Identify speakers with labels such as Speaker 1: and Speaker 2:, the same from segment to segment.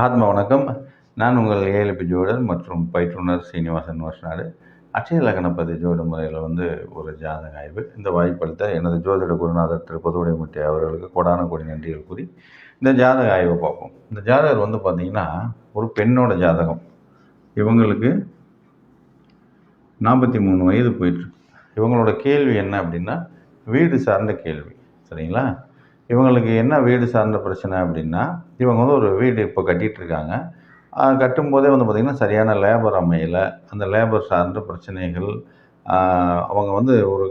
Speaker 1: ஆத்ம வணக்கம். நான் உங்கள் ஏஎல்பி ஜோடர் மற்றும் பயிற்றுனர் சீனிவாசன் வருஷநாடு. அட்சய லக்னப்பதி ஜோட முறையில் வந்து ஒரு ஜாதக ஆய்வு. இந்த வாய்ப்பளித்த எனது ஜோதிட குருநாதர் திரு பொதுவுடைமுட்டி அவர்களுக்கு கொடான கொடி நன்றிகள் கூறி இந்த ஜாதக ஆய்வை பார்ப்போம். இந்த ஜாதகர் வந்து பார்த்திங்கன்னா ஒரு பெண்ணோட ஜாதகம். இவங்களுக்கு நாற்பத்தி மூணு வயது போயிட்டுருக்கு இவங்களோட கேள்வி என்ன அப்படின்னா வீடு சார்ந்த கேள்வி. சரிங்களா? இவங்களுக்கு என்ன வீடு சார்ந்த பிரச்சனை அப்படின்னா இவங்க வந்து ஒரு வீடு இப்போ கட்டிகிட்டு இருக்காங்க கட்டும்போதே வந்து பார்த்திங்கன்னா சரியான லேபர் அமையலை. அந்த லேபர் சார்ந்த பிரச்சனைகள் அவங்க வந்து ஒரு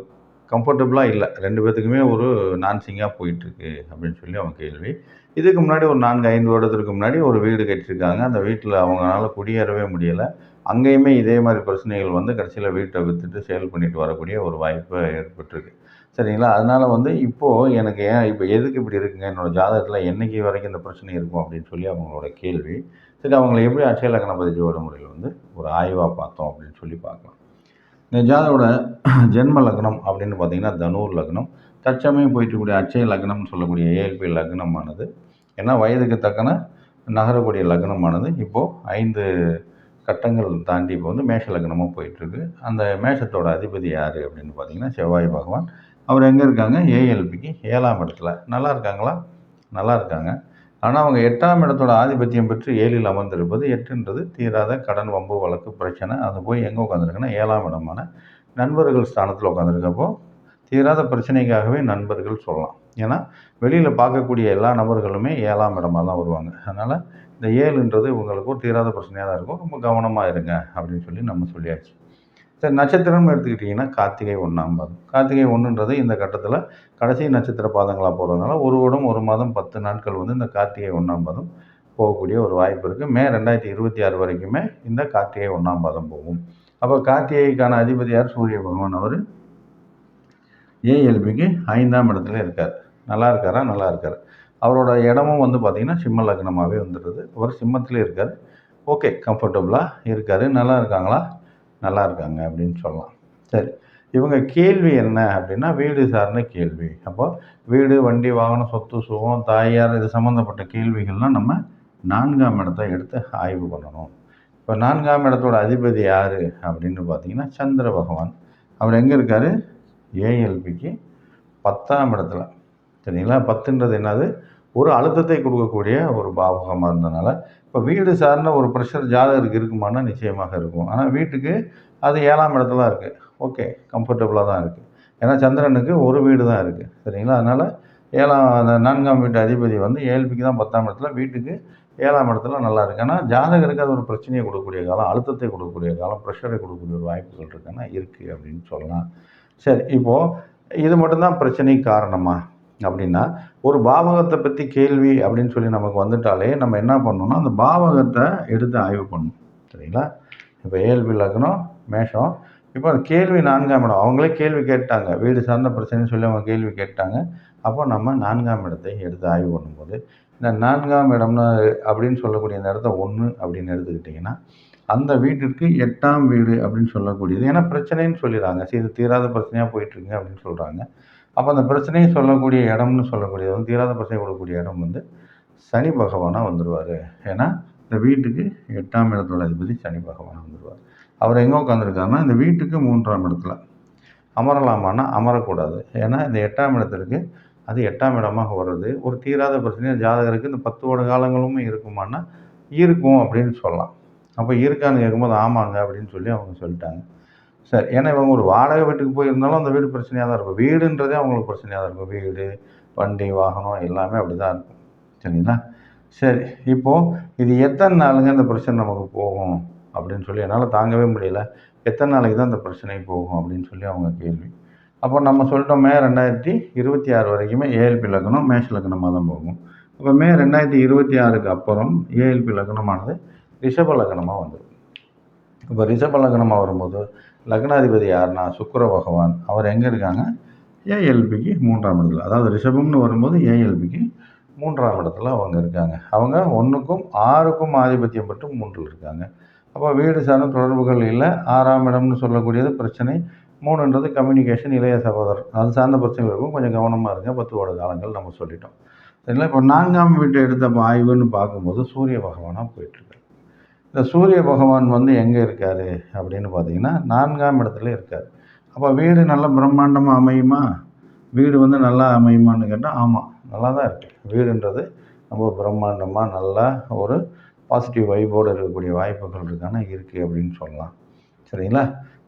Speaker 1: கம்ஃபர்டபுளாக இல்லை. ரெண்டு பேர்த்துக்குமே ஒரு நான்சிங்காக போயிட்டுருக்கு அப்படின்னு சொல்லி அவங்க கேள்வி. இதுக்கு முன்னாடி ஒரு நான்கு ஐந்து வருடத்திற்கு முன்னாடி ஒரு வீடு கட்டியிருக்காங்க. அந்த வீட்டில் அவங்களால குடியேறவே முடியலை. அங்கேயுமே இதே மாதிரி பிரச்சனைகள் வந்து கடைசியில் வீட்டை விற்றுட்டு சேல் பண்ணிட்டு வரக்கூடிய ஒரு வாய்ப்பு ஏற்பட்டிருக்கு. சரிங்களா? அதனால் வந்து இப்போது எனக்கு ஏன் இப்போ எதுக்கு இப்படி இருக்குங்க? என்னோடய ஜாதகத்தில் என்னைக்கு வரைக்கும் இந்த பிரச்சனை இருக்கும் அப்படின்னு சொல்லி அவங்களோட கேள்வி. சரி அவங்கள எப்படி அட்சய லக்னபதி ஜோட முறையில் வந்து ஒரு ஆய்வாக பார்த்தோம் அப்படின்னு சொல்லி பார்க்கலாம். இந்த ஜாதகோட ஜென்ம லக்னம் அப்படின்னு பார்த்தீங்கன்னா தனூர் லக்னம். தற்சமயம் போயிட்டுக்கூடிய அட்சய லக்னம்னு சொல்லக்கூடிய ஏஎல்பி லக்னமானது. ஏன்னா வயதுக்கு தக்கன நகரக்கூடிய லக்னமானது. இப்போது ஐந்து கட்டங்கள் தாண்டி இப்போ வந்து மேஷ லக்னமாக போயிட்டுருக்கு. அந்த மேஷத்தோட அதிபதி யார் அப்படின்னு பார்த்தீங்கன்னா செவ்வாய் பகவான். அவர் எங்கே இருக்காங்க? ஏஎல்பிக்கு ஏழாம் இடத்துல. நல்லா இருக்காங்களா? நல்லா இருக்காங்க. ஆனால் அவங்க எட்டாம் இடத்தோட ஆதிபத்தியம் பெற்று ஏழில் அமர்ந்திருப்பது எட்டுன்றது தீராத கடன் வம்பு வழக்கு பிரச்சனை. அது போய் எங்கே உட்காந்துருக்குன்னா ஏழாம் இடமான நண்பர்கள் ஸ்தானத்தில் உட்காந்துருக்கப்போ தீராத பிரச்சனைக்காகவே நண்பர்கள் சொல்லலாம். ஏன்னா வெளியில் பார்க்கக்கூடிய எல்லா நபர்களுமே ஏழாம் இடமாக தான் வருவாங்க. அதனால் இந்த ஏழுன்றது இவங்களுக்கு ஒரு தீராத பிரச்சனையாக தான் இருக்கும். ரொம்ப கவனமாக இருங்க அப்படின்னு சொல்லி நம்ம சொல்லியாச்சு. சரி நட்சத்திரம்னு எடுத்துக்கிட்டிங்கன்னா கார்த்திகை ஒன்றாம் பாதம். கார்த்திகை ஒன்றுன்றது இந்த கட்டத்தில் கடைசி நட்சத்திர பாதங்களாக போகிறதுனால ஒரு வருடம் ஒரு மாதம் பத்து நாட்கள் வந்து இந்த கார்த்திகை ஒன்றாம் பாதம் போகக்கூடிய ஒரு வாய்ப்பு இருக்குது மே ரெண்டாயிரத்தி இருபத்தி ஆறு வரைக்குமே இந்த கார்த்திகை ஒன்றாம் பாதம் போகும். அப்போ கார்த்திகைக்கான அதிபதியார் சூரிய பகவான் அவர். ஏஎல்பிக்கு ஐந்தாம் இடத்துல இருக்கார். நல்லா இருக்காரா? நல்லா இருக்கார். அவரோட இடமும் வந்து பார்த்திங்கன்னா சிம்ம லக்னமாகவே வந்துடுது. அவர் சிம்மத்திலே இருக்கார். ஓகே கம்ஃபர்டபுளாக இருக்கார். நல்லா இருக்காங்களா? நல்லா இருக்காங்க அப்படின்னு சொல்லலாம். சரி இவங்க கேள்வி என்ன அப்படின்னா வீடு சார்ந்த கேள்வி. அப்போ வீடு வண்டி வாகனம் சொத்து சுகம் தாயார் இது சம்மந்தப்பட்ட கேள்விகள்லாம் நம்ம நான்காம் இடத்தை எடுத்து ஆய்வு பண்ணணும். இப்போ நான்காம் இடத்தோட அதிபதி யார் அப்படின்னு பார்த்தீங்கன்னா சந்திர பகவான். அவர் எங்கே இருக்கார்? ஏஎல்பிக்கு பத்தாம் இடத்துல. சரிங்களா? பத்துன்றது என்னது? ஒரு அழுத்தத்தை கொடுக்கக்கூடிய ஒரு பாவகமாக இருந்தனால இப்போ வீடு சார்ந்த ஒரு ப்ரெஷர் ஜாதகருக்கு இருக்குமானா நிச்சயமாக இருக்கும். ஆனால் வீட்டுக்கு அது ஏழாம் இடத்துல தான் இருக்குது ஓகே கம்ஃபர்டபுளாக தான் இருக்குது ஏன்னா சந்திரனுக்கு ஒரு வீடு தான் இருக்குது சரிங்களா? அதனால் ஏழாம் அந்த நான்காம் வீட்டு அதிபதி வந்து ஏழ்பிக்கு தான் பத்தாம் இடத்துல வீட்டுக்கு ஏழாம் இடத்துல நல்லா இருக்கு. ஆனால் ஜாதகருக்கு அது ஒரு பிரச்சனையை கொடுக்கக்கூடிய காலம் அழுத்தத்தை கொடுக்கக்கூடிய காலம் ப்ரெஷரை கொடுக்கக்கூடிய ஒரு வாய்ப்புகள் இருக்குன்னா இருக்குது அப்படின்னு சொல்லலாம். சரி இப்போது இது மட்டும்தான் பிரச்சனைக்கு காரணமாக அப்படின்னா ஒரு பாவகத்தை பற்றி கேள்வி அப்படின்னு சொல்லி நமக்கு வந்துட்டாலே நம்ம என்ன பண்ணணும்னா அந்த பாவகத்தை எடுத்து ஆய்வு பண்ணணும். சரிங்களா? இப்போ ஏழ்பி லக்னம் மேஷம். இப்போ அந்த கேள்வி நான்காம் இடம். அவங்களே கேள்வி கேட்டாங்க. வீடு சார்ந்த பிரச்சனைன்னு சொல்லி அவங்க கேள்வி கேட்டாங்க. அப்போ நம்ம நான்காம் இடத்தை எடுத்து ஆய்வு பண்ணும்போது இந்த நான்காம் இடம்னு அப்படின்னு சொல்லக்கூடிய இந்த இடத்த ஒன்று அப்படின்னு எடுத்துக்கிட்டிங்கன்னா அந்த வீட்டிற்கு எட்டாம் வீடு அப்படின்னு சொல்லக்கூடியது. ஏன்னா பிரச்சனைன்னு சொல்லிடுறாங்க. சரி இது தீராத பிரச்சனையாக போயிட்டுருங்க அப்படின்னு சொல்கிறாங்க அப்போ அந்த பிரச்சனையை சொல்லக்கூடிய இடம்னு சொல்லக்கூடியது வந்து தீராத பிரச்சனை கொடுக்கக்கூடிய இடம் வந்து சனி பகவானாக வந்துடுவார் ஏன்னா இந்த வீட்டுக்கு எட்டாம் இடத்தோட அதிபதி சனி பகவானாக வந்துடுவார் அவர் எங்கே உட்காந்துருக்காருன்னா இந்த வீட்டுக்கு மூன்றாம் இடத்துல. அமரலாமான்னா அமரக்கூடாது. ஏன்னா இந்த எட்டாம் இடத்திற்கு அது எட்டாம் இடமாக வர்றது. ஒரு தீராத பிரச்சனையாக ஜாதகருக்கு இந்த பத்து வருட காலங்களுமே இருக்குமான்னா இருக்கும் அப்படின்னு சொல்லலாம். அப்போ இருக்கான்னு கேட்கும்போது ஆமாங்க அப்படின்னு சொல்லி அவங்க சொல்லிட்டாங்க. சரி ஏன்னா இவங்க ஒரு வாடகை வீட்டுக்கு போயிருந்தாலும் அந்த வீடு பிரச்சனையாக தான் இருக்கும். வீடுன்றதே அவங்களுக்கு பிரச்சனையாக தான் இருக்கும். வீடு வண்டி வாகனம் எல்லாமே அப்படி தான் இருக்கும். சரிங்களா? சரி இப்போது இது எத்தனை நாளுங்க இந்த பிரச்சனை நமக்கு போகும் அப்படின்னு சொல்லி என்னால் தாங்கவே முடியல. எத்தனை நாளைக்கு தான் இந்த பிரச்சனை போகும் அப்படின்னு சொல்லி அவங்க கேள்வி. அப்போ நம்ம சொல்லிட்டோம் மே ரெண்டாயிரத்தி இருபத்தி ஆறு வரைக்குமே ஏஎல்பி லக்னம் மேஷ லக்னமாக தான் போகும். அப்போ மே ரெண்டாயிரத்தி இருபத்தி ஆறுக்கு அப்புறம் ஏஎல்பி லக்னமானது ரிஷப லக்னமாக வந்துடும் இப்போ ரிஷப லக்னமாக வரும்போது லக்னாதிபதி யாருன்னா? சுக்கர பகவான். அவர் எங்கே இருக்காங்க? ஏஎல்பிக்கு மூன்றாம் இடத்துல. அதாவது ரிஷபம்னு வரும்போது ஏஎல்பிக்கு மூன்றாம் இடத்துல அவங்க இருக்காங்க. அவங்க ஒன்றுக்கும் ஆறுக்கும் ஆதிபத்தியம் பெற்று மூன்றில் இருக்காங்க. அப்போ வீடு சார்ந்த தொடர்புகள் இல்லை. ஆறாம் இடம்னு சொல்லக்கூடியது பிரச்சனை. மூணுன்றது கம்யூனிகேஷன் இளைய சகோதரர். அது சார்ந்த பிரச்சனைகள் இருக்கும். கொஞ்சம் கவனமாக இருங்க. பத்துவோட காலங்கள் நம்ம சொல்லிட்டோம். சரிங்களா? இப்போ நான்காம் வீட்டை எடுத்த ஆய்வுன்னு பார்க்கும்போது சூரிய பகவானாக போயிட்டு இந்த சூரிய பகவான் வந்து எங்கே இருக்கார் அப்படின்னு பார்த்தீங்கன்னா நான்காம் இடத்துல இருக்கார். அப்போ வீடு நல்லா பிரம்மாண்டமாக அமையுமா? வீடு வந்து நல்லா அமையுமான்னு கேட்டால் ஆமாம் நல்லா தான் இருக்குது வீடுன்றது ரொம்ப பிரம்மாண்டமாக நல்லா ஒரு பாசிட்டிவ் வைப்போடு இருக்கக்கூடிய வாய்ப்புகள் இருக்கான இருக்குது அப்படின்னு சொல்லலாம். சரிங்களா?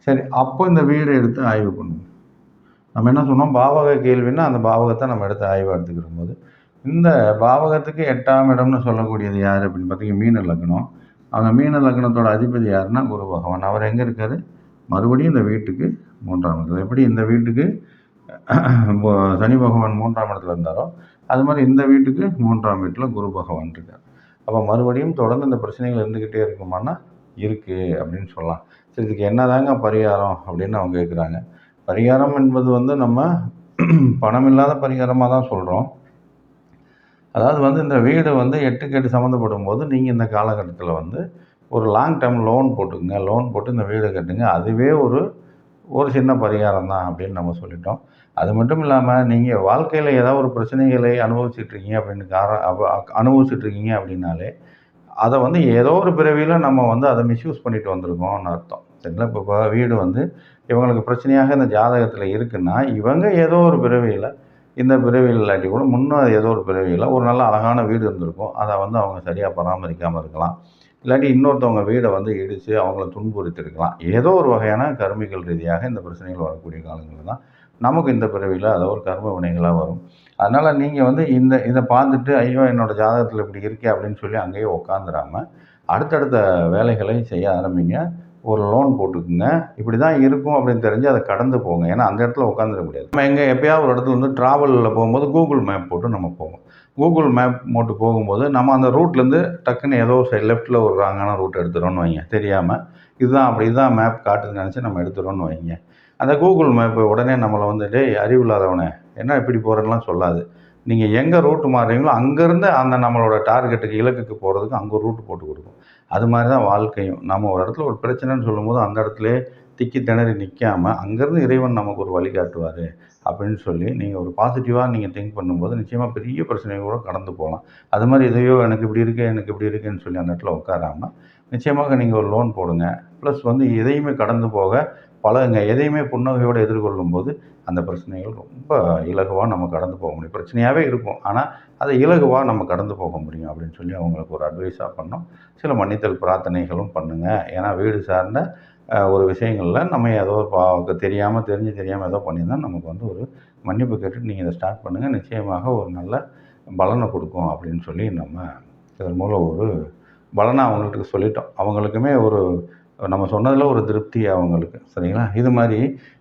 Speaker 1: சரி அப்போ இந்த வீடு எடுத்து ஆய்வு பண்ணுவோம். நம்ம என்ன சொன்னோம்? பாவக கேள்வின்னா அந்த பாவகத்தை நம்ம எடுத்து ஆய்வு எடுத்துக்கிற போது இந்த பாவகத்துக்கு எட்டாம் இடம்னு சொல்லக்கூடியது யார் அப்படின்னு பார்த்தீங்கன்னா மீன லக்னம். அவங்க மீன லக்னத்தோட அதிபதி யாருன்னா குரு பகவான். அவர் எங்கே இருக்கார்? மறுபடியும் இந்த வீட்டுக்கு மூன்றாம் இடத்துல. எப்படி இந்த வீட்டுக்கு? சனி பகவான் மூன்றாம் இடத்துல இருந்தாரோ அது மாதிரி இந்த வீட்டுக்கு மூன்றாம் வீட்டில் குரு பகவான் இருக்கார். அப்போ மறுபடியும் தொடர்ந்து இந்த பிரச்சனைகள் இருந்துக்கிட்டே இருக்குமானா இருக்குது அப்படின்னு சொல்லலாம். சரி இதுக்கு என்னதாங்க பரிகாரம் அப்படின்னு அவங்க கேட்குறாங்க பரிகாரம் என்பது வந்து நம்ம பணம் இல்லாத பரிகாரமாக தான் சொல்கிறோம் அதாவது வந்து இந்த வீடு வந்து எட்டுக்கு எட்டு சம்மந்தப்படும் போது நீங்கள் இந்த காலகட்டத்தில் வந்து ஒரு லாங் டேர்ம் லோன் போட்டுக்குங்க. லோன் போட்டு இந்த வீடு கட்டுங்க. அதுவே ஒரு ஒரு சின்ன பரிகாரம் தான் அப்படின்னு நம்ம சொல்லிட்டோம். அது மட்டும் இல்லாமல் நீங்கள் வாழ்க்கையில் ஏதாவது ஒரு பிரச்சனைகளை அனுபவிச்சிட்ருக்கீங்க அப்படின்னு காரணம் அனுபவிச்சிட்ருக்கீங்க அப்படின்னாலே அதை வந்து ஏதோ ஒரு பிறவியில் நம்ம வந்து அதை மிஸ்யூஸ் பண்ணிட்டு வந்திருக்கோம்னு அர்த்தம். சரிங்களா? இப்போ இப்போ வீடு வந்து இவங்களுக்கு பிரச்சனையாக இந்த ஜாதகத்தில் இருக்குன்னா இவங்க ஏதோ ஒரு பிறவியில் இந்த பிறவியில் இல்லாட்டி கூட முன்னே ஏதோ ஒரு பிறவியில் ஒரு நல்ல அழகான வீடு இருந்திருக்கும். அதை வந்து அவங்க சரியாக பராமரிக்காமல் இருக்கலாம். இல்லாட்டி இன்னொருத்தவங்க வீடை வந்து இடித்து அவங்கள துன்புறுத்திருக்கலாம் ஏதோ ஒரு வகையான கருமிகள் ரீதியாக இந்த பிரச்சனைகள் வரக்கூடிய காலங்களில் தான் நமக்கு இந்த பிறவியில் அதை ஒரு கர்ம வினைகளாக வரும். அதனால் நீங்கள் வந்து இந்த இதை பார்த்துட்டு ஐயோ என்னோடய ஜாதகத்தில் இப்படி இருக்கே அப்படின்னு சொல்லி அங்கேயே உட்காந்துராம அடுத்தடுத்த வேலைகளை செய்ய ஆரம்பிங்க. ஒரு லோன் போட்டுக்குங்க. இப்படி தான் இருக்கும் அப்படின்னு தெரிஞ்சு அதை கடந்து போங்க. ஏன்னா அந்த இடத்துல உட்காந்துட முடியாது. நம்ம எங்கே எப்போயாவது ஒரு இடத்துல வந்து ட்ராவலில் போகும்போது கூகுள் மேப் போட்டு நம்ம போவோம். கூகுள் மேப் போட்டு போகும்போது நம்ம அந்த ரூட்லேருந்து டக்குன்னு ஏதோ சைட் லெஃப்ட்டில் ஒரு ராங்கான ரூட் எடுத்துகிறோன்னு வைங்க. தெரியாமல் இதுதான் அப்படி இதுதான் மேப் காட்டுதுன்னு நினச்சி நம்ம எடுத்துகிறோன்னு வைங்க. அந்த கூகுள் மேப்பு உடனே நம்மளை வந்து டேய் அறிவில்லாதவனே என்ன இப்படி போகிறேன்லாம் சொல்லாது. நீங்கள் எங்கே ரூட்டு மாறுறீங்களோ அங்கேருந்து அந்த நம்மளோட டார்கெட்டுக்கு இலக்குக்கு போகிறதுக்கு அங்கே ரூட் ரூட்டு போட்டு கொடுக்கும். அது மாதிரி தான் வாழ்க்கையும். நம்ம ஒரு இடத்துல ஒரு பிரச்சனைன்னு சொல்லும்போது அந்த இடத்துல திக்கி திணறி நிற்காம அங்கேருந்து இறைவன் நமக்கு ஒரு வழிகாட்டுவார் அப்படின்னு சொல்லி நீங்கள் ஒரு பாசிட்டிவாக நீங்கள் திங்க் பண்ணும்போது நிச்சயமாக பெரிய பிரச்சனையை கூட கடந்து போகலாம். அது மாதிரி எதையோ எனக்கு இப்படி இருக்குது எனக்கு இப்படி இருக்குன்னு சொல்லி அந்த இடத்துல உட்காராமல் நிச்சயமாக நீங்கள் ஒரு லோன் போடுங்க. ப்ளஸ் வந்து எதையுமே கடந்து போக பழகுங்க. எதையுமே புன்னகையோடு எதிர்கொள்ளும் போது அந்த பிரச்சனைகள் ரொம்ப இலகுவாக நம்ம கடந்து போக முடியும். பிரச்சனையாகவே இருக்கும். ஆனால் அதை இலகுவாக நம்ம கடந்து போக முடியும் அப்படின்னு சொல்லி அவங்களுக்கு ஒரு அட்வைஸாக பண்ணோம். சில மன்னித்தல் பிரார்த்தனைகளும் பண்ணுங்கள் ஏன்னா வீடு சார்ந்த ஒரு விஷயங்களில் நம்ம ஏதோ ஒரு பா தெரியாமல் தெரிஞ்சு தெரியாமல் ஏதோ பண்ணியிருந்தால் நமக்கு வந்து ஒரு மன்னிப்பு கேட்டுட்டு நீங்கள் இதை ஸ்டார்ட் பண்ணுங்கள் நிச்சயமாக ஒரு நல்ல பலனை கொடுக்கும் அப்படின்னு சொல்லி நம்ம இதன் மூலம் ஒரு பலனை அவங்களுக்கு சொல்லிட்டோம். அவங்களுக்குமே ஒரு நம்ம சொன்னதில் ஒரு திருப்தி அவங்களுக்கு சரிங்களா? இது மாதிரி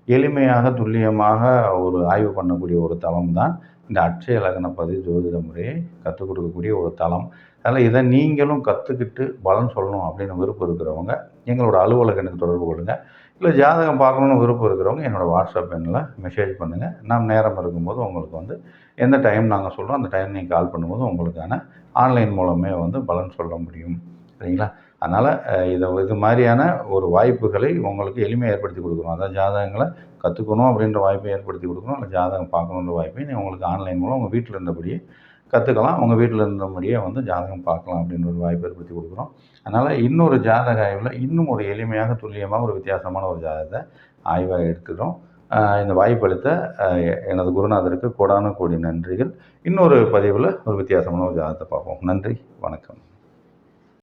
Speaker 1: எளிமையாக துல்லியமாக ஒரு ஆய்வு பண்ணக்கூடிய ஒரு தளம் தான் இந்த அட்சய லக்னப்பதி ஜோதிட முறையை கற்றுக் கொடுக்கக்கூடிய ஒரு தளம். அதனால் இதை நீங்களும் கற்றுக்கிட்டு பலன் சொல்லணும் அப்படின்னு விருப்பம் இருக்கிறவங்க எங்களோட அலுவலகம் எனக்கு தொடர்பு கொள்ளுங்கள் இல்லை ஜாதகம் பார்க்கணுன்னு விருப்பம் இருக்கிறவங்க என்னோடய வாட்ஸ்அப் எண்ணில் மெசேஜ் பண்ணுங்கள் நாம் நேரம் இருக்கும்போது உங்களுக்கு வந்து எந்த டைம் நாங்கள் சொல்கிறோம் அந்த டைம் நீங்கள் கால் பண்ணும்போது உங்களுக்கான ஆன்லைன் மூலமே வந்து பலன் சொல்ல முடியும் சரிங்களா? அதனால் இதை இது மாதிரியான ஒரு வாய்ப்புகளை உங்களுக்கு எளிமையாக ஏற்படுத்தி கொடுக்குறோம் அதாவது ஜாதகங்களை கற்றுக்கணும் அப்படின்ற வாய்ப்பை ஏற்படுத்தி கொடுக்கணும். இல்லை ஜாதகம் பார்க்கணுன்ற வாய்ப்பை உங்களுக்கு ஆன்லைன் மூலம் உங்கள் வீட்டில் இருந்தபடியே கற்றுக்கலாம் உங்கள் வீட்டில் இருந்தபடியே வந்து ஜாதகம் பார்க்கலாம் அப்படின்ற ஒரு வாய்ப்பு ஏற்படுத்தி கொடுக்குறோம் அதனால் இன்னொரு ஜாதக ஆய்வில் இன்னும் ஒரு எளிமையாக துல்லியமாக ஒரு வித்தியாசமான ஒரு ஜாதகத்தை ஆய்வாக எடுத்துக்கிறோம். இந்த வாய்ப்பளித்த எனது குருநாதருக்கு கோடான கோடி நன்றிகள். இன்னொரு பதிவில் ஒரு வித்தியாசமான ஒரு ஜாதகத்தை பார்ப்போம். நன்றி. வணக்கம்.